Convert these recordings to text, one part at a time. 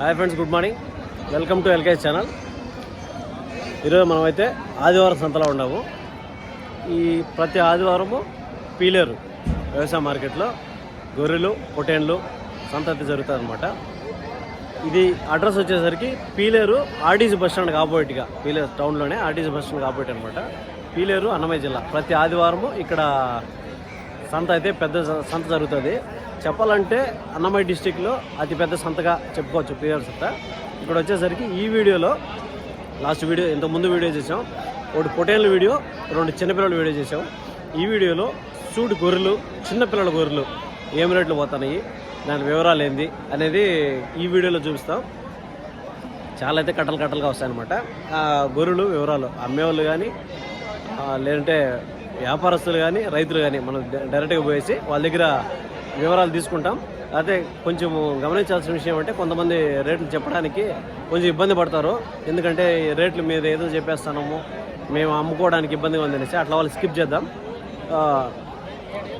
Hi friends good morning. Welcome to ఎల్కేజ్ channel. ఈరోజు మనమైతే ఆదివారం సంతలో ఉన్నాము. ఈ ప్రతి ఆదివారము పీలేరు వ్యవసాయ మార్కెట్లో గొర్రెలు పొటేన్లు సంత అయితే జరుగుతుంది ఇది అడ్రస్ వచ్చేసరికి పీలేరు ఆర్డీసీ బస్ స్టాండ్ ఆపోజిట్గా పీలేరు టౌన్లోనే ఆర్టీసీ బస్ స్టాండ్ ఆపోజిట్ అనమాట పీలేరు అన్నమయ్య జిల్లా. ప్రతి ఆదివారము ఇక్కడ సంత అయితే పెద్ద సంత జరుగుతుంది. చెప్పాలంటే అన్నమయ్య డిస్టిక్లో అతిపెద్ద సంతగా చెప్పుకోవచ్చు పిఆర్ సంత ఇక్కడ వచ్చేసరికి ఈ వీడియోలో లాస్ట్ వీడియో ఇంత ముందు వీడియో చేసాం ఒకటి పొటేన్ల వీడియో రెండు చిన్నపిల్లల వీడియో చేసాం ఈ వీడియోలో సూడి గొర్రెలు చిన్నపిల్లల గొర్రెలు ఏం రేట్లు పోతున్నాయి దాని వివరాలు ఏంది అనేది ఈ వీడియోలో చూపిస్తాం. చాలా అయితే కట్టలు కట్టలుగా వస్తాయన్నమాట. గొర్రెలు వివరాలు అమ్మేవాళ్ళు కానీ లేదంటే వ్యాపారస్తులు కానీ రైతులు కానీ మనం డైరెక్ట్గా పోయేసి వాళ్ళ దగ్గర వివరాలు తీసుకుంటాం. అదే కొంచెం గమనించాల్సిన విషయం అంటే కొంతమంది రేట్లు చెప్పడానికి కొంచెం ఇబ్బంది పడతారు. ఎందుకంటే రేట్లు మీద ఏదో చెప్పేస్తున్నాము మేము అమ్ముకోవడానికి ఇబ్బందిగా ఉందనేసి అట్లా వాళ్ళు స్కిప్ చేద్దాం.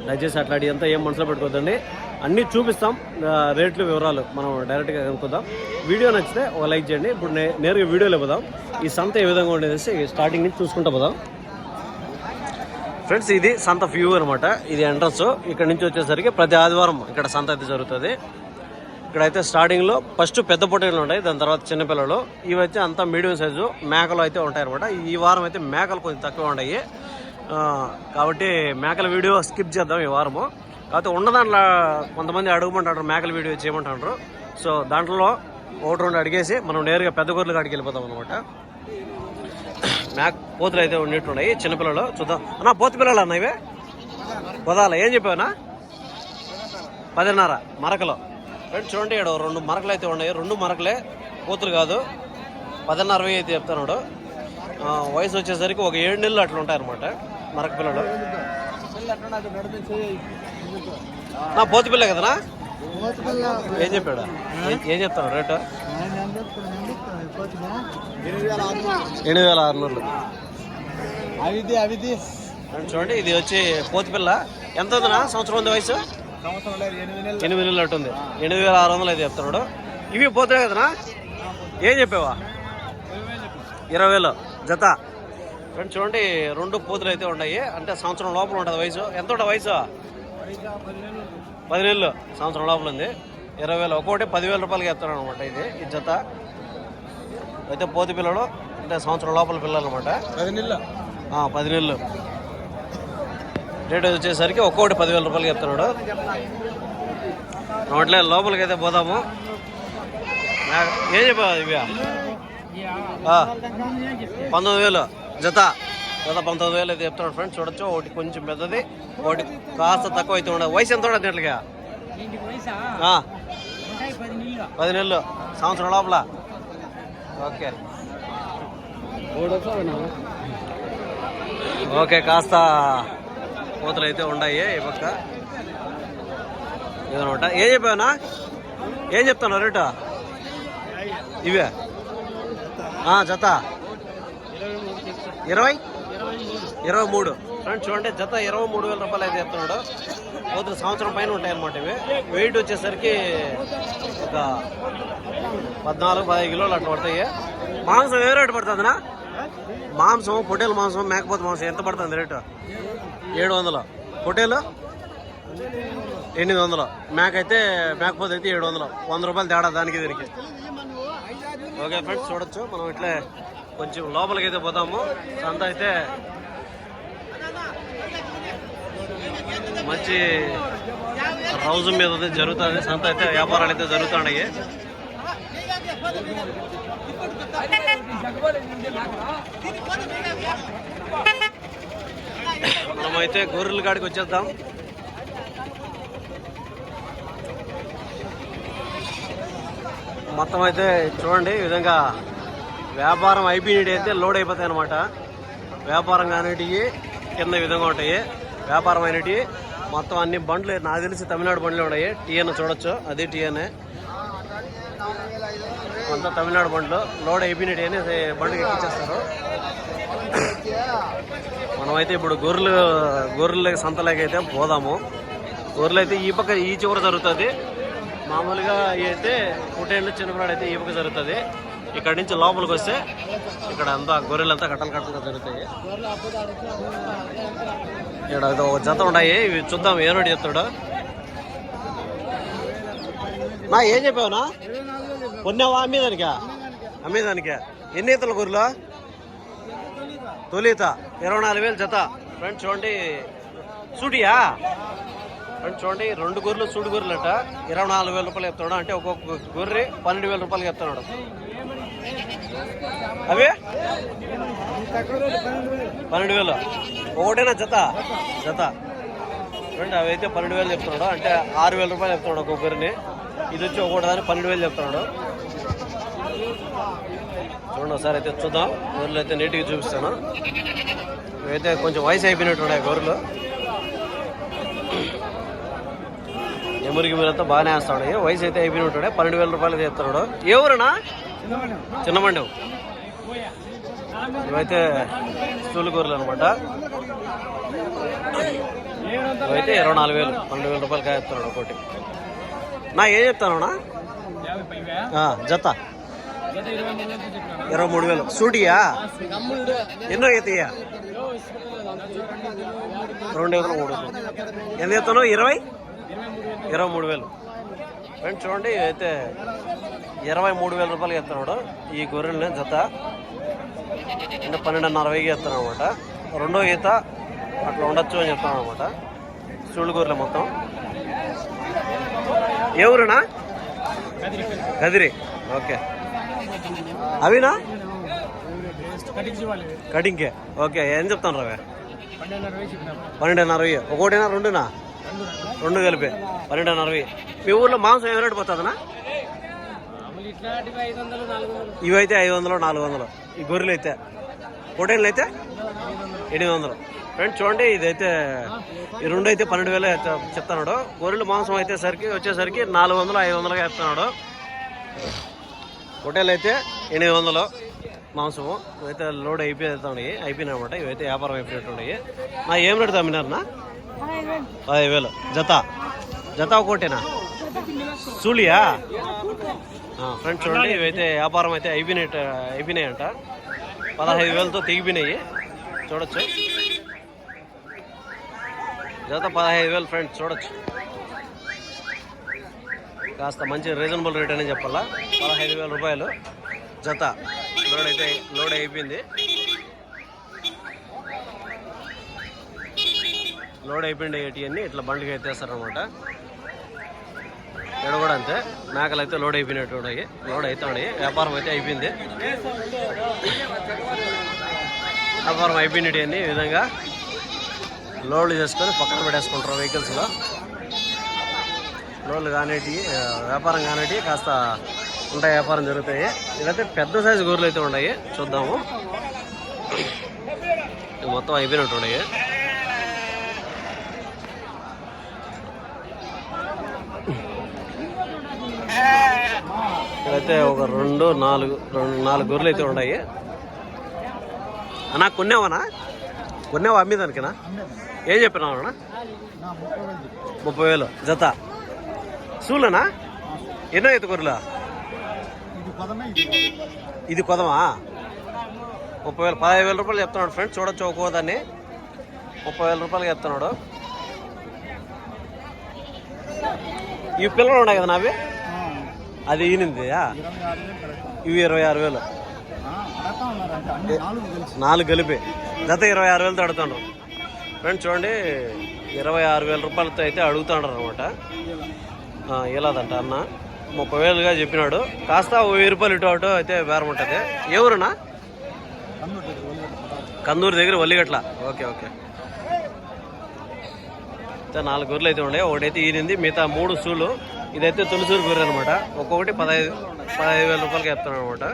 దయచేసి అట్లా అంతా ఏం మనసులో పెట్టుకోవద్దండి. అన్నీ చూపిస్తాం. రేట్లు వివరాలు మనం డైరెక్ట్గా కనుక్కుందాం. వీడియో నచ్చితే ఒక లైక్ చేయండి. ఇప్పుడు నే- నేరుగా వీడియోలో పోదాం. ఈ సంత ఏ విధంగా ఉండేది స్టార్టింగ్ నుంచి చూసుకుంటూ పోదాం. ఫ్రెండ్స్ ఇది సంత వ్యూ అనమాట ఇది ఎంట్రన్స్. ఇక్కడ నుంచి వచ్చేసరికి ప్రతి ఆదివారం ఇక్కడ సంత అయితే జరుగుతుంది. ఇక్కడైతే స్టార్టింగ్లో ఫస్ట్ పెద్ద పొట్టేలు ఉంటాయి దాని తర్వాత చిన్నపిల్లలు ఇవి వచ్చి అంతా మీడియం సైజు మేకలు అయితే ఉంటాయి అనమాట ఈ వారం అయితే మేకలు కొంచెం తక్కువ ఉన్నాయి. కాబట్టి మేకల వీడియో స్కిప్ చేద్దాం ఈ వారము. కాకపోతే ఉన్న దాంట్లో కొంతమంది అడుగుమంటారు మేకల వీడియో చేయమంటారు. సో దాంట్లో ఒకటి రెండు అడిగేసి మనం నేరుగా పెద్ద గొర్రెలు కాడికి వెళ్ళిపోతాం అనమాట మేక పోతులు అయితే ఉన్నట్టున్నాయి చిన్నపిల్లలు చూద్దాం. అన్నా పోతు పిల్లలు అన్న ఇవే? పొదాల ఏం చెప్పావునా పదిన్నర మరకలు. ఫ్రెండ్స్ చూడండి ఇక్కడ రెండు మరకలు అయితే ఉన్నాయి. రెండు మరకలే పోతులు కాదు. పదిన్నర వెయ్యి అయితే చెప్తున్నాడు. వయసు వచ్చేసరికి ఒక ఏడు నెలలు అట్లా ఉంటాయి అనమాట మరక పిల్లలు. నా పోతు పిల్ల కదనా ఏం చెప్పాడు? ఏం చెప్తాను రేటు? ఎనిమిది వేల ఆరు నెలలు అవిది. అవిది చూడండి ఇది వచ్చి పోతు పిల్ల. ఎంత ఉందినా సంవత్సరం ఉంది వయసు? ఎనిమిది నెలలు. ఉంది. ఎనిమిది వేల ఆరు వందలు అయితే చెప్తున్నాడు. ఇవి పోతే కదనా? ఏం చెప్పావా? ఇరవై వేలు. జత. ఫ్రెండ్స్ చూడండి రెండు పోతులు అయితే ఉన్నాయి. అంటే సంవత్సరం లోపల ఉంటుంది వయసు. ఎంత ఉంటుంది వయసు? పది నెలలు. సంవత్సరం లోపల ఉంది. ఇరవై వేలు ఒక్కొక్కటి పదివేల రూపాయలకి చెప్తాడు అనమాట ఇది ఈ జత. అయితే పోతు పిల్లలు అంటే సంవత్సరం లోపల పిల్లలు అనమాట పది నెలలు? ఆ, పది నెలలు. రేట్ వచ్చేసరికి ఒక్కొక్కటి పదివేల రూపాయలు చెప్తున్నాడు నోట్లే లోపలికి అయితే పోదాము ఏం చెప్పావు ఇవి ఆ, పంతొమ్మిది వేలు. జత. జత పంతొమ్మిది వేలు అయితే చెప్తున్నాడు ఫ్రెండ్స్ చూడొచ్చు ఒకటి కొంచెం పెద్దది ఒకటి కాస్త తక్కువ అయితే ఉండదు. వయసు ఎంత ఉండదు దీంట్లోకి ఆ, పది నెలలు. సంవత్సరం లోపల. ఓకే. ఓకే కాస్త కోతలు అయితే ఉన్నాయి ఈ పక్క. ఇదనమాట ఏం చెప్పావునా? ఏం చెప్తాను రేటు? ఇవే. జత. ఇరవై? ఇరవై మూడు. ఫ్రెండ్స్ చూడండి జత ఇరవై మూడు వేల రూపాయలు అయితే చెప్తున్నాడు పోతున్న సంవత్సరం పైన ఉంటాయి అనమాట ఇవి. వెయిట్ వచ్చేసరికి ఒక పద్నాలుగు పదహైదు కిలోలు అట్లా పడతాయి. మాంసం ఏ రేటు పడుతుందినా మాంసం పొట్టేలు మాంసం మేకపోతే మాంసం ఎంత పడుతుంది రేటు? ఏడు వందలు. పొట్టేలు? ఎనిమిది వందలు. మేక అయితే మేకపోతే అయితే ఏడు వందలు. వంద రూపాయలు తేడా దానికి దీనికి. ఓకే ఫ్రెండ్స్ చూడొచ్చు. మనం ఇట్లే కొంచెం లోపలికి అయితే పోతాము. సంత అయితే మంచి రోజు మీద అయితే జరుగుతుంది సంత అయితే వ్యాపారాలు అయితే జరుగుతున్నాయి. మనమైతే గొర్రెల కాడికి వచ్చేద్దాం. మొత్తం అయితే చూడండి ఈ విధంగా వ్యాపారం అయిపోయినట్టు అయితే లోడ్ అయిపోతాయి అనమాట వ్యాపారం కానిటివి కింద విధంగా ఉంటాయి. వ్యాపారం అయినవి మొత్తం అన్ని బండ్లు నాకు తెలిసి తమిళనాడు బండ్లు ఉన్నాయి. టీఎన్ చూడొచ్చు. అది టీఎన్ఏ అంతా తమిళనాడు బండ్లు. లోడ్ అయిపోయినట్టు అని బండ్లు ఎక్కించేస్తారు మనమైతే ఇప్పుడు గొర్రెలు గొర్రెల సంతలేకైతే అయితే పోదాము. గొర్రెలు అయితే ఈ పక్క ఈ చివర జరుగుతుంది. మామూలుగా అయితే పుట్టేళ్ళు చిన్నపిల్లాడు అయితే పక్క జరుగుతుంది. ఇక్కడ నుంచి లోపలికి వస్తే ఇక్కడ అంతా గొర్రెలంతా కట్టలు కట్టలుగా జరుగుతాయి. ఇక్కడ ఒక జత ఉన్నాయి. ఇవి చూద్దాం ఏనోడు చెప్తాడు నా ఏం చెప్పావునా కొన్నావా అమ్మేదానికా? అమ్మేదానికా? ఎన్ని ఇతల గొర్రెలు? తొలిత ఇరవై నాలుగు వేలు జత. ఫ్రెండ్ చూడండి. సూటియా? ఫ్రెండ్ చూడండి. రెండు గొర్రెలు సూడు గొర్రెలు అట. ఇరవై నాలుగు వేల రూపాయలు చెప్తున్నాడు అంటే ఒక్కొక్క గొర్రె పన్నెండు వేల రూపాయలు చెప్తున్నాడు అవి? పన్నెండు వేలు. ఒకటేనా జత? జత. చూడండి అవి అయితే పన్నెండు వేలు చెప్తున్నాడు. అంటే ఆరు వేల రూపాయలు చెప్తున్నాడు ఒక్కొక్కరిని. ఇది వచ్చి ఒకటి పన్నెండు వేలు చెప్తున్నాడు. చూడండి ఒకసారి అయితే చూద్దాం. గొర్రెలు అయితే నీట్గా చూపిస్తాను. ఇవైతే కొంచెం వయసు అయిపోయినట్టు ఉన్నాయి గొర్రెలు ఎమురికి మీరంతా బాగానే వేస్తాడు. వయసు అయితే అయిపోయినట్టు పన్నెండు వేల రూపాయలు చెప్తున్నాడు. ఎవరునా ఊరనా చిన్నమండం. ఇవైతే స్టూల్ అనమాట ఇవైతే ఇరవై నాలుగు వేలు పన్నెండు వేల రూపాయలు కాయస్తున్నాడు ఒకటి నా ఏం చెప్తాను జత. ఇరవై మూడు వేలు. సూటియా? ఎన్నో అవుతాయా రెండు వేల మూడు ఎంత చెప్తాను? ఇరవై? ఇరవై మూడు వేలు. ఫ్రెండ్స్ చూడండి అయితే ఇరవై మూడు వేల రూపాయలు ఎత్తున్నాడు. ఈ గొర్రెల్ని జత అంటే పన్నెండున్నర వెయ్యి ఎత్తాను అనమాట రెండో ఈత అట్లా ఉండొచ్చు అని చెప్తాను అనమాట చూడు గొర్రెలు మొత్తం. ఏ ఊరునా? కదిరి ఓకే. అవినా? కటింగ్కే ఓకే. ఏం చెప్తాను రావే? పన్నెండున్నర వెయ్యి ఒకటినా రెండునా? రెండు కలిపి. పన్నెండున్నర వెయ్యి మీ ఊర్లో మాంసం ఏం రేటు పోతుందనా ఇవైతే ఐదు వందలు నాలుగు వందలు. ఈ గొర్రెలు అయితే. పొటేళ్ళు అయితే ఎనిమిది వందలు. ఫ్రెండ్స్ చూడండి ఇదైతే ఈ రెండు అయితే పన్నెండు వేలు చెప్తున్నాడు. గొర్రెలు మాంసం అయితే సరికి వచ్చేసరికి నాలుగు వందలు ఐదు వందలుగా చెప్తున్నాడు. పొటేళ్ళు అయితే ఎనిమిది వందలు మాంసము. ఇవైతే లోడ్ అయిపోయి అయిపోయినాయి అనమాట ఇవైతే వ్యాపారం అయిపోయినట్టున్నాయి నా ఏం రేటు తమ్మినారనా పదహైదు వేలు. జత? జత ఒకటేనా చూలియా ఫ్రెండ్స్ చూడండి. ఇవైతే వ్యాపారం అయితే అయిపోయినట్టు అయిపోయినాయంట. పదహైదు వేలతో తెగిపోయినాయి. చూడొచ్చు. జత పదహైదు వేలు ఫ్రెండ్స్ చూడొచ్చు. కాస్త మంచి రీజనబుల్ రేట్ అని చెప్పాలా? పదహైదు వేల రూపాయలు జత. లోడ్ అయితే లోడ్ అయిపోయింది. లోడ్ అయిపోయింది ఇవన్నీ ఇట్లా బండికి ఎత్తేస్తారనమాట ఇక్కడ కూడా అంతే మేకలు అయితే లోడ్ అయిపోయినట్టు ఉన్నాయి. లోడ్ అవుతున్నాయి వ్యాపారం అయితే అయిపోయింది. వ్యాపారం అయిపోయినట్టు అన్ని ఈ విధంగా. లోడ్లు చేసుకొని పక్కన పెట్టేసుకుంటారు వెహికల్స్లో. లోడ్లు కానిటి వ్యాపారం కానిటి కాస్త ఉంటాయి. వ్యాపారం జరుగుతాయి. ఇదైతే పెద్ద సైజు గొర్రెలు అయితే ఉన్నాయి. చూద్దాము. మొత్తం అయిపోయినట్టు ఉన్నాయి. ఇక్కడైతే ఒక రెండు నాలుగు రెండు నాలుగు గొర్రెలు అయితే ఉన్నాయి. అన్నా కొన్నావనా? కొన్నావా అమ్మేదానికినా? ఏం చెప్పినావు అన్న? ముప్పై వేలు. జత. సూలనా ఎన్నో అయితే గొర్రెలు? ఇది కొదమా? ముప్పై వేలు. పదహైదు వేల రూపాయలు చెప్తున్నాడు ఫ్రెండ్స్. చూడొచ్చు ఒక్కో దాన్ని. ముప్పై వేల రూపాయలు చెప్తున్నాడు. ఈ పిల్లలు ఉన్నాయి కదా నావి? అది ఈనింది ఇవి ఇరవై ఆరు వేలు. నాలుగు కలిపి. జత ఇరవై ఆరు వేలతో అడుగుతాడు ఫ్రెండ్స్ చూడండి ఇరవై ఆరు వేల రూపాయలతో అయితే అడుగుతాండ్రు అనమాట ఇలాదంట అన్న? ముప్పై వేలుగా చెప్పినాడు. కాస్త వెయ్యి రూపాయలు ఇటు అటు అయితే బేరం ఉంటుంది. ఎవరునా దగ్గర కందూరు దగ్గర వల్లిగట్ల ఓకే ఓకే. నాలుగు గొర్రెలు అయితే ఉన్నాయి. ఒకటైతే ఈనింది మిగతా మూడు సూలు. ఇదైతే తొలిసూరు గొర్రె అనమాట ఒక్కొక్కటి పదహైదు పదహైదు వేల రూపాయలకి వేస్తాను అనమాట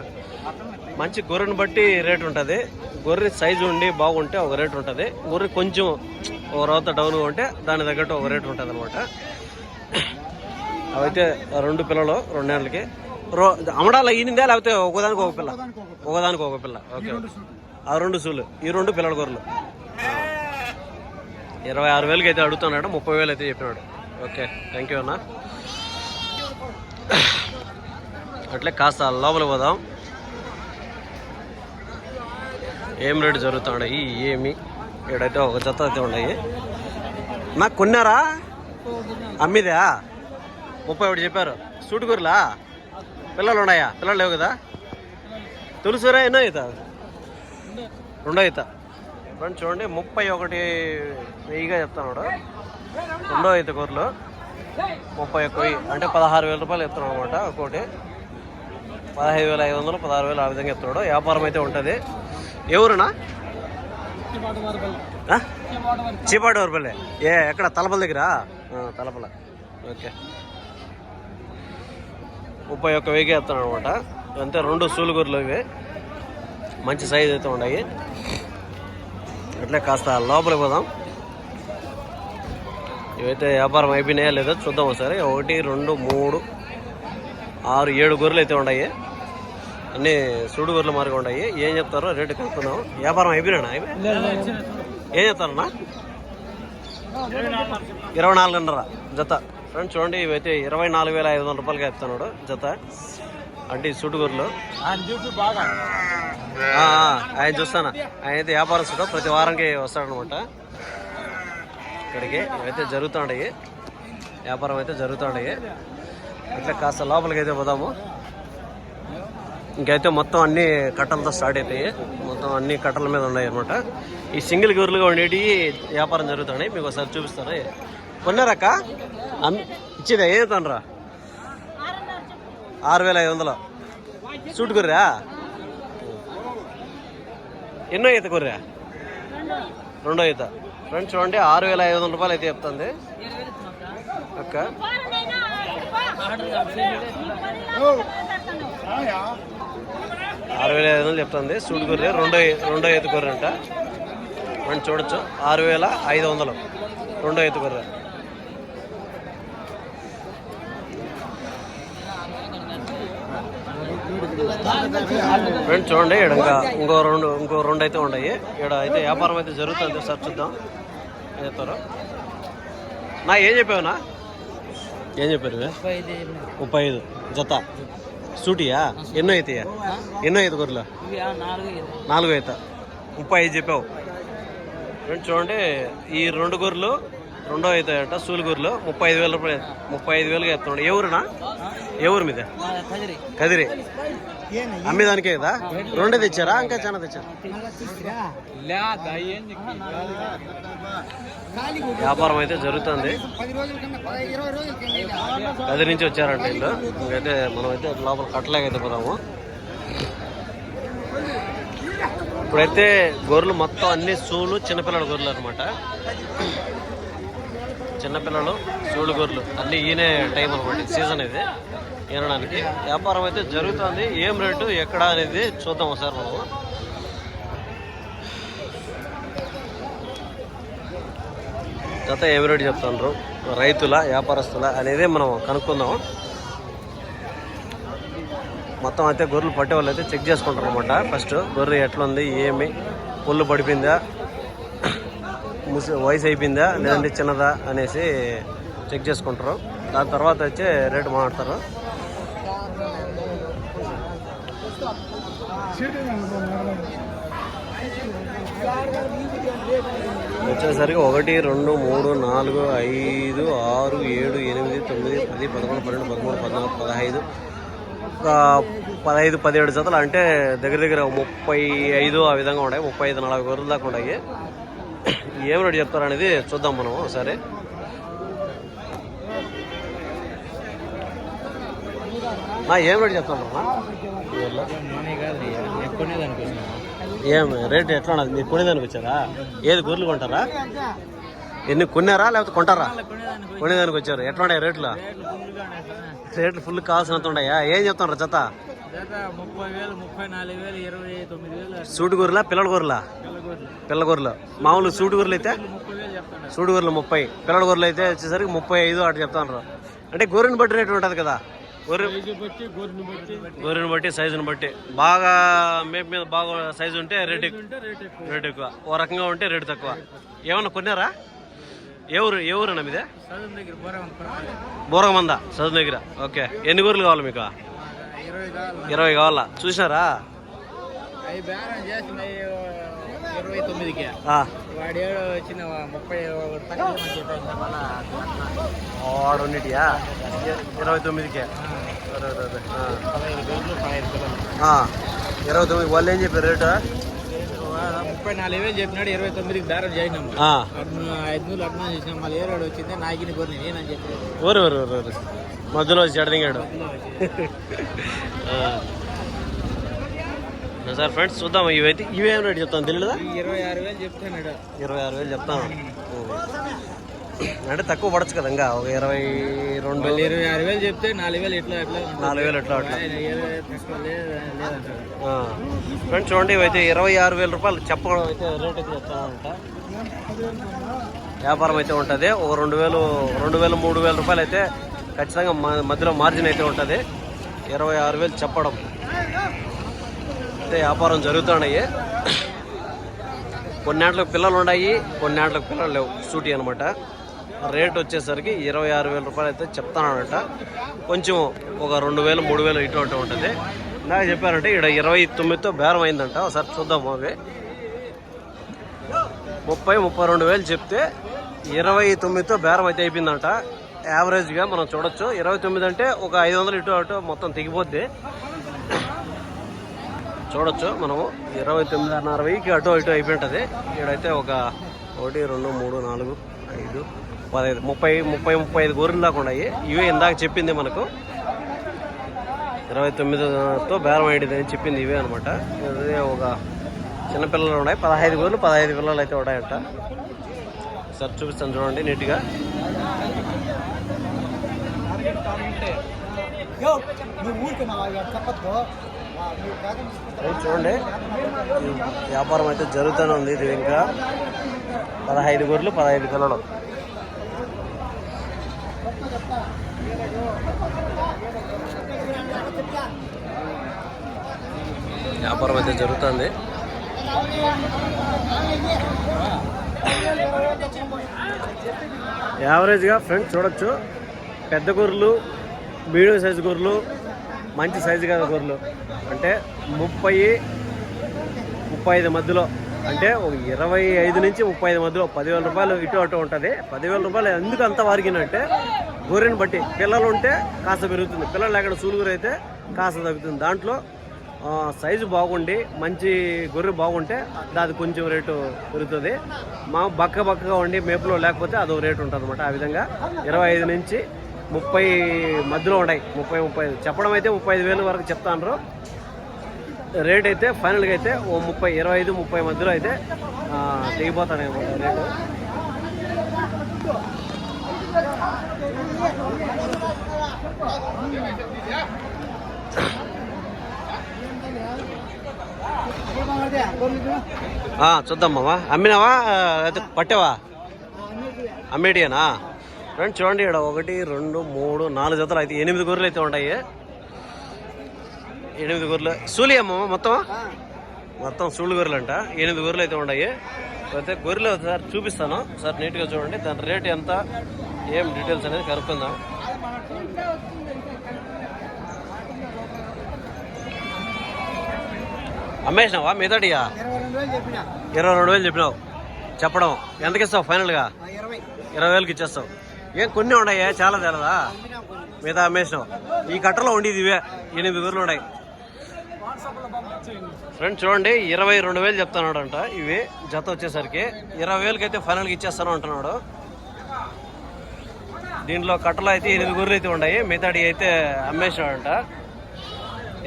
మంచి గొర్రెని బట్టి రేట్ ఉంటుంది. గొర్రె సైజు ఉండి బాగుంటే ఒక రేట్ ఉంటుంది. గొర్రె కొంచెం ఒక రవత డౌన్గా ఉంటే దాని తగ్గట్టు ఒక రేట్ ఉంటుంది అనమాట అవైతే రెండు పిల్లలు రెండు నెలలకి. రో అమ్మడాల ఈనిందా లేకపోతే ఒకదానికి ఒక పిల్ల. దానికి ఒక ఒకదానికి ఒక పిల్ల ఓకే. ఆ రెండు సూలు. ఈ రెండు పిల్లల గొర్రెలు. ఇరవై ఆరు వేలకి అయితే అడుగుతున్నాడు ముప్పై వేలు అయితే చెప్పినాడు. ఓకే థ్యాంక్ యూ అన్న. అట్లే కాస్త లోపల పోదాం. ఏం రేటు జరుగుతున్నాయి ఏమి? ఇక్కడైతే ఒక జత అయితే ఉన్నాయి. నాకు కొన్నారా? అమ్మిదా? ముప్పై ఒకటి చెప్పారు. సూటుకూరలా? పిల్లలు ఉన్నాయా? పిల్లలు లేవు కదా? తులసిరా ఎన్నో అవుతా రెండో అవుతా ఫ్రెండ్స్ చూడండి ముప్పై ఒకటి వెయ్యిగా చెప్తున్నాడు రెండో అయితే కూరలు ముప్పై ఒక్క వెయ్యి అంటే పదహారు వేల రూపాయలు ఎత్తున్నాడు అనమాట ఒక్కోటి. పదహైదు వేల ఐదు వందలు పదహారు వేలు ఆ విధంగా ఎత్తున్నాడు వ్యాపారం అయితే ఉంటుంది. ఎవరునా చీపాటి వరపల్లె ఏ ఎక్కడ? తలపల దగ్గర? తలపల. ఓకే. ముప్పై ఒక్క వెయ్యికి ఎత్తున్నాడు అనమాట. అంతే రెండు సూలుగురులు ఇవి. మంచి సైజ్ అయితే ఉన్నాయి. అట్లే కాస్త లోపలికి పోదాం. ఇవైతే వ్యాపారం అయిపోయినాయా లేదో చూద్దాం ఒకసారి. ఒకటి రెండు మూడు ఆరు ఏడు గొర్రెలు అయితే ఉన్నాయి. అన్ని సూడు గొర్రెలు మారిగా ఉన్నాయి. ఏం చెప్తారో రేటు కనుక్కుందాం. వ్యాపారం అయిపోయినా ఏం చెప్తారన్నా? ఇరవై నాలుగున్నర జత. ఫ్రెండ్స్ చూడండి ఇవైతే ఇరవై నాలుగు వేల ఐదు వందల రూపాయలకి ఇస్తున్నాడు జత. అంటే ఈ సూటు గొర్రెలు ఆయన బాగా. ఆయన చూస్తాను? ఆయన అయితే వ్యాపారస్తుడు ప్రతి వారానికి వస్తాడనమాట. ఇక్కడికి ఇవైతే జరుగుతుండయి. వ్యాపారం అయితే జరుగుతుండయి. అట్లా కాస్త లోపలికి అయితే పోదాము. ఇంకైతే మొత్తం అన్ని కట్టలతో స్టార్ట్ అవుతాయి మొత్తం అన్ని కట్టల మీద ఉన్నాయి అనమాట ఈ సింగిల్ గొర్రెలుగా ఉండేటి వ్యాపారం జరుగుతున్నాయి మీకు ఒకసారి చూపిస్తాను. కొన్నారక్క? ఇచ్చేదా? ఏ తండ్రా ఆరు వేల ఐదు వందలు. సూట్ గొర్రెా? ఎన్నో ఈత గొర్రె? రెండో ఈత. ఫ్రెండ్స్ చూడండి ఆరు వేల ఐదు వందల రూపాయలు అయితే చెప్తుంది. అక్క. ఆరు వేల ఐదు వందలు చెప్తుంది. సూట్ గొర్రె రెండో రెండో ఈత గొర్రె అంట. మనం చూడొచ్చు ఆరు వేల ఐదు వందలు. రెండో ఈత గొర్రె. ఫ్రెండ్స్ చూడండి ఇక్కడ ఇంకా ఇంకో రెండు ఇంకో రెండు అయితే ఉన్నాయి. ఇక్కడ అయితే వ్యాపారం అయితే జరుగుతుంది సార్ చూద్దాం. ఏం చెప్తారు నా ఏం చెప్పావునా ఏం చెప్పారు? ముప్పై ఐదు. జత. సూటియా? ఎన్నో అవుతాయా ఎన్నో అవుతుంది గొర్రెలు? నాలుగు అవుతా ముప్పై ఐదు చెప్పావు. ఫ్రెండ్స్ చూడండి ఈ రెండు గొర్రెలు రెండో అవుతాయట సూలు గొర్రెలు ముప్పై ఐదు వేల రూపాయలు ముప్పై ఐదు వేలుగా ఎత్తున్నాడు. ఏ ఊరునా? ఏ ఊరు మీద? కదిరి. అమ్మేదానికే కదా? రెండే తెచ్చారా? ఇంకా చాలా తెచ్చారా? వ్యాపారం అయితే జరుగుతుంది. పది గది నుంచి వచ్చారంట వీళ్ళు. ఇంకైతే మనం అయితే లోపల కట్టలేకైతే పోదాము. ఇప్పుడైతే గొర్రెలు మొత్తం అన్ని సూలు చిన్నపిల్లల గొర్రెలు అనమాట చిన్నపిల్లలు సూళ్ళు గొర్రెలు అన్ని ఈనే టైం అనమాట సీజన్ ఇది. ఈనడానికి వ్యాపారం అయితే జరుగుతుంది. ఏం రేటు ఎక్కడ అనేది చూద్దాం ఒకసారి మనం. జత ఏం రేటు చెప్తాను రైతుల వ్యాపారస్తుల అనేది మనం కనుక్కుందాం. మొత్తం అయితే గొర్రెలు పట్టే వాళ్ళు అయితే చెక్ చేసుకుంటారు అనమాట ఫస్ట్ గొర్రె ఎట్లుంది ఏమి పుల్లు పడిపోయిందా ముసి వయసు అయిపోయిందా? లేదంటే చిన్నదా? అనేసి చెక్ చేసుకుంటారు. దాని తర్వాత వచ్చి రేటు మాట్లాడతారు. వచ్చేసరికి ఒకటి రెండు మూడు నాలుగు ఐదు ఆరు ఏడు ఎనిమిది తొమ్మిది పది పదకొండు పన్నెండు పదమూడు పద్నాలుగు పదహైదు. ఒక పదహైదు పదిహేడు జతలు. అంటే దగ్గర దగ్గర ముప్పై ఐదు ఆ విధంగా ఉన్నాయి ముప్పై ఐదు నలభై గొర్రెలు దాకా ఉన్నాయి ఏం రేటు చెప్తారనేది చూద్దాం మనం ఒకసారి. నా ఏం రేటు చెప్తాను ఏం రేట్ ఎట్లా ఉన్నది? మీరు కొనేదానికి వచ్చారా ఏది గొర్రెలు కొంటారా? ఎన్ని కొన్నారా లేకపోతే కొంటారా? కొనేదానికి వచ్చారు ఎట్లా ఉన్నాయి రేట్లు? రేట్లు ఫుల్ కావాల్సినంత ఉన్నాయా? ఏం చెప్తున్నారు జత ముప్పై వేలు ముప్పై నాలుగు వేలు ఇరవై తొమ్మిది వేలు సూటు గొర్రెలా పిల్లల గొర్రెలా పిల్ల గొర్రెలు మామూలు సూటు గొర్రెలు అయితే సూడు గొర్రెలు ముప్పై పిల్లల గొర్రెలు అయితే వచ్చేసరికి ముప్పై ఐదు అటు చెప్తాను అంటే గొర్రెని బట్టి రేటు ఉంటుంది కదా? గొర్రె గొర్రెని బట్టి సైజుని బట్టి. బాగా మేపు మీద బాగా సైజు ఉంటే రేట్ ఎక్కువ. రేట్ ఎక్కువ. ఓ రకంగా ఉంటే రేటు తక్కువ. ఏమన్నా కొన్నారా? ఏ ఊరు ఏ ఊరు అన్న మీదే బూరగమంద చదువు దగ్గర. ఓకే. ఎన్ని గొర్రెలు కావాలి మీకు? ఇరవై కావాలి? చేసింది ఇరవై తొమ్మిదికి. వాడు వచ్చిన ముప్పై ఇ- ఇరవై తొమ్మిదికే. ఇరవై తొమ్మిది వాళ్ళు ఏం చెప్పారు రేటు? ముప్పై నాలుగు వేలు చెప్పినాడు ఇరవై తొమ్మిదికి దారం చేసినాము. ఐదు నూరు అడ్వాన్స్ చేసినాం మళ్ళీ ఏడు వచ్చింది నాకిని కొన్ని నేనని చెప్పి ఊరు ఊరు ఊరు ఊరు మధ్యలో వచ్చి ఎడదింగాడు సార్ ఫ్రెండ్స్ చూద్దాం ఇవైతే ఇవేం రేటు చెప్తాను తెలియదా ఇరవై ఆరు వేలు చెప్తాడు ఇరవై ఆరు వేలు చెప్తాను అంటే తక్కువ పడచ్చు కదా ఇంకా ఒక ఇరవై రెండు. ఇరవై ఆరు వేలు చెప్తే నాలుగు వేలు ఇట్లా ఇట్లా నాలుగు వేలు ఎట్లా అట్లా ఫ్రెండ్స్ చూడండి ఇవైతే ఇరవై ఆరు వేల రూపాయలు చెప్పడం అయితే రేట్ అయితే చెప్తానంట వ్యాపారం అయితే ఉంటుంది. ఒక రెండు వేలు రెండు వేలు మూడు వేల రూపాయలు అయితే ఖచ్చితంగా మ- మధ్యలో మార్జిన్ అయితే ఉంటుంది. ఇరవై ఆరు వేలు చెప్పడం. అయితే వ్యాపారం జరుగుతున్నాయి. కొన్నింట్లకు పిల్లలు ఉన్నాయి కొన్నింట్లకు పిల్లలు లేవు. సూటీ అనమాట రేట్ వచ్చేసరికి ఇరవై ఆరు వేల రూపాయలు అయితే చెప్తానంట కొంచెం ఒక రెండు వేలు మూడు వేలు ఇటువంటి ఉంటుంది. ఇందాక చెప్పారంటే ఇక్కడ ఇరవై తొమ్మిదితో బేరం అయిందంట. ఒకసారి చూద్దాం అవి ముప్పై ముప్పై రెండు వేలు చెప్తే ఇరవై తొమ్మిదితో బేరం అయితే అయిపోయిందంట. యావరేజ్గా మనం చూడొచ్చు. ఇరవై తొమ్మిది అంటే ఒక ఐదు వందలు ఇటు అటు మొత్తం తెగిపోద్ది. చూడొచ్చు మనము. ఇరవై తొమ్మిదిన్నర వెయ్యికి అటు ఇటు అయిపోయి ఉంటుంది. ఇక్కడైతే ఒక ఒకటి రెండు మూడు నాలుగు ఐదు పదహైదు ముప్పై ముప్పై ముప్పై ఐదు గొర్రెలు దాకా ఉన్నాయి. ఇవే ఇందాక చెప్పింది మనకు. ఇరవై తొమ్మిదితో బేరం అయ్యేది అని చెప్పింది ఇవే అనమాట ఇదే ఒక చిన్నపిల్లలు ఉన్నాయి. పదహైదు గొర్రెలు పదహైదు పిల్లలు అయితే ఉన్నాయంట. సార్ చూపిస్తాను చూడండి నీట్గా. చూడండి. వ్యాపారం అయితే జరుగుతూనే ఉంది ఇది ఇంకా. పదహైదు గొర్రెలు పదహైదు పిల్లలు వ్యాపారం అయితే జరుగుతుంది. యావరేజ్గా ఫ్రెండ్స్ చూడొచ్చు. పెద్ద గొర్రెలు మీడియం సైజు గొర్రెలు మంచి సైజు గల గొర్రెలు. అంటే ముప్పై ముప్పై ఐదు మధ్యలో అంటే ఒక ఇరవై ఐదు నుంచి ముప్పై ఐదు మధ్యలో పదివేల రూపాయలు ఇటు అటు ఉంటుంది. పదివేల రూపాయలు ఎందుకు అంత వారిగినంటే గొర్రెని బట్టి పిల్లలు ఉంటే కాస్త పెరుగుతుంది. పిల్లలు లేకుండా సూలుగురు అయితే కాస్త తగ్గుతుంది. దాంట్లో సైజు బాగుండి మంచి గొర్రె బాగుంటే అది కొంచెం రేటు పెరుగుతుంది. మా బక్క బక్కగా ఉండి మేపులో లేకపోతే అదో రేటు ఉంటుంది అనమాట ఆ విధంగా ఇరవై ఐదు నుంచి ముప్పై మధ్యలో ఉన్నాయి. ముప్పై ముప్పై ఐదు. చెప్పడం అయితే ముప్పై ఐదు వేలు వరకు చెప్తాను రేట్ అయితే ఫైనల్గా అయితే ఓ ముప్పై ఇరవై ఐదు ముప్పై మధ్యలో అయితే దిగిపోతాడు రేటు. Yeah. చూద్దాం మామ. అమ్మినావా? అయితే పట్టావా? అమ్మేటియేనా ఫ్రెండ్స్ చూడండి ఇక్కడ ఒకటి రెండు మూడు నాలుగు జతలు అయితే ఎనిమిది గొర్రెలు అయితే ఉంటాయి. ఎనిమిది గొర్రెలు. సూలి అమ్మ మొత్తం? మొత్తం సూళ్ళు గొర్రెలు అంట. ఎనిమిది గొర్రెలు అయితే ఉన్నాయి అయితే గొర్రెలు సార్ చూపిస్తాను. సార్ నీట్గా చూడండి. దాని రేట్ ఎంత? ఏం డీటెయిల్స్ అనేది కనుక్కుందాం. అమ్మేసినావా? మిగతాడియా ఇరవై రెండు వేలు వేలు చెప్పినావు. చెప్పడం. ఎంతకి ఇస్తావు ఫైనల్గా ఇరవై. వేలకి ఇచ్చేస్తావు. ఏం కొన్ని ఉన్నాయా? చాలా తెలదా? మిగతా అమ్మేసినావు. ఈ కట్టలో ఉండేది ఇవే. ఎనిమిది గొర్రెలు ఉన్నాయి. ఫ్రెండ్స్ చూడండి. ఇరవై రెండు వేలు చెప్తున్నాడు అంట ఇవి జత వచ్చేసరికి. ఇరవై వేలకి అయితే ఫైనల్కి ఇచ్చేస్తాను అంటున్నాడు. దీంట్లో కట్టలో అయితే ఎనిమిది గొర్రెలు అయితే ఉన్నాయి. మిగతాడి అయితే అమ్మేసినాడంట.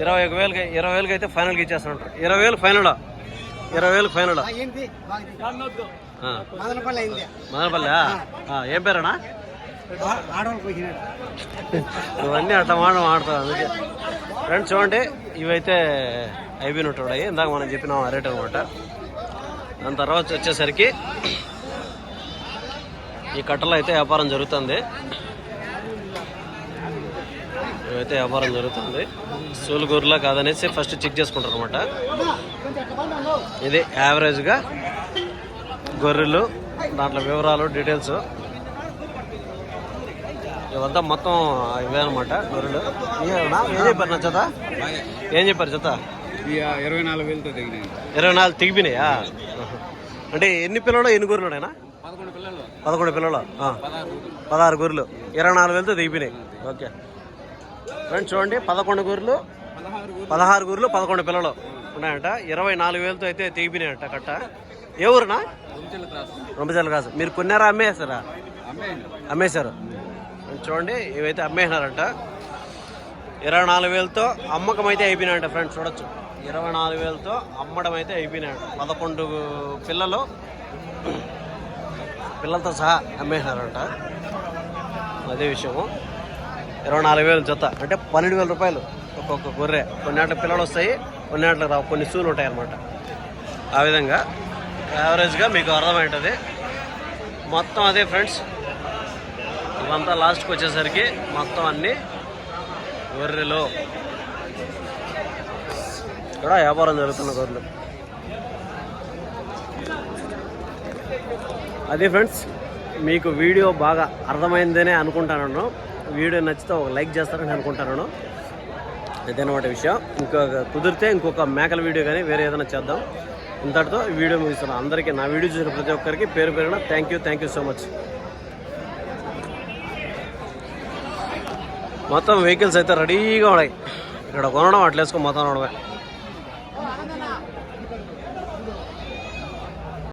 ఇరవై ఒక వేలకి ఇరవై వేలకి అయితే ఫైనల్కి ఇచ్చేస్తాడు ఇరవై వేలు ఫైనల్? ఇరవై వేలు ఫైనల్? మదనపల్లి ఏం పేరేనా ఇవన్నీ అట్లా మాట మాడతావు అందుకే. ఫ్రెండ్స్ చూడండి ఇవైతే అయిపోయినట్టు ఉన్నాయి ఇందాక మనం చెప్పినాం రేట్ అనమాట. దాని తర్వాత వచ్చేసరికి ఈ కట్టలో అయితే వ్యాపారం జరుగుతుంది. ఇవైతే వ్యాపారం జరుగుతుంది సూలుగూరులా కాదనేసి ఫస్ట్ చెక్ చేసుకుంటారు అనమాట ఇది యావరేజ్గా గొర్రెలు దాంట్లో వివరాలు డీటెయిల్స్ ఇవంతా మొత్తం ఇవే అనమాట గొర్రెలు? ఏం చెప్పారు నా జత? ఏం చెప్పారు జత? ఇరవై నాలుగు వేలతో తగినాయి. ఇరవై నాలుగు తెగిపోయినాయా. అంటే ఎన్ని పిల్లలు? ఎన్ని గొర్రెలు ఉన్నాయినా పదకొండు పిల్లలు. పదకొండు పిల్లలు? పదహారు గొర్రెలు. ఇరవై నాలుగు వేలతో దిగిపోయినాయి ఓకే. ఫ్రెండ్స్ చూడండి పదకొండు గూర్లు. పదహారు గూర్లు పదకొండు పిల్లలు ఉన్నాయంట. ఇరవై నాలుగు వేలతో అయితే తెగిపోయినాయంట కట్ట. ఏ ఊరునా? గుంచెల కాసు మీరు కొన్నారా అమ్మేస్తారా అమ్మేశారు. చూడండి ఇవైతే అమ్మేసినారంట. ఇరవై నాలుగు వేలతో అమ్మకం అయితే అయిపోయినాయంట ఫ్రెండ్స్ చూడొచ్చు. ఇరవై నాలుగు వేలతో అమ్మడం అయితే అయిపోయినాయంట. పదకొండు పిల్లలు పిల్లలతో సహా అమ్మేసినారంట. అదే విషయము. ఇరవై నాలుగు వేలు జత. అంటే పన్నెండు వేల రూపాయలు ఒక్కొక్క గొర్రె. కొన్నింటి పిల్లలు వస్తాయి కొన్నింటికి రావు కొన్ని సూలు ఉంటాయి అన్నమాట. ఆ విధంగా యావరేజ్గా మీకు అర్థమైంటుంది మొత్తం అదే ఫ్రెండ్స్ ఇవంతా లాస్ట్కి వచ్చేసరికి మొత్తం అన్నీ గొర్రెలు. ఇక్కడ వ్యాపారం జరుగుతున్న గొర్రెలు. అదే ఫ్రెండ్స్ మీకు వీడియో బాగా అర్థమైందనే అనుకుంటాను వీడియో నచ్చితే ఒక లైక్ చేస్తారని అనుకుంటాను. ఇదనమాట విషయం. ఇంకొక కుదిరితే ఇంకొక మేకల వీడియో కానీ వేరే ఏదైనా చేద్దాం. ఇంతటితో వీడియో ముగిస్తున్నాను. అందరికీ నా వీడియో చూసిన ప్రతి ఒక్కరికి పేరు పేరున thank you thank you so much మొత్తం వెహికల్స్ అయితే రెడీగా ఉన్నాయి. ఇక్కడ కొనడం అట్లేసుకో మొత్తం నడవే.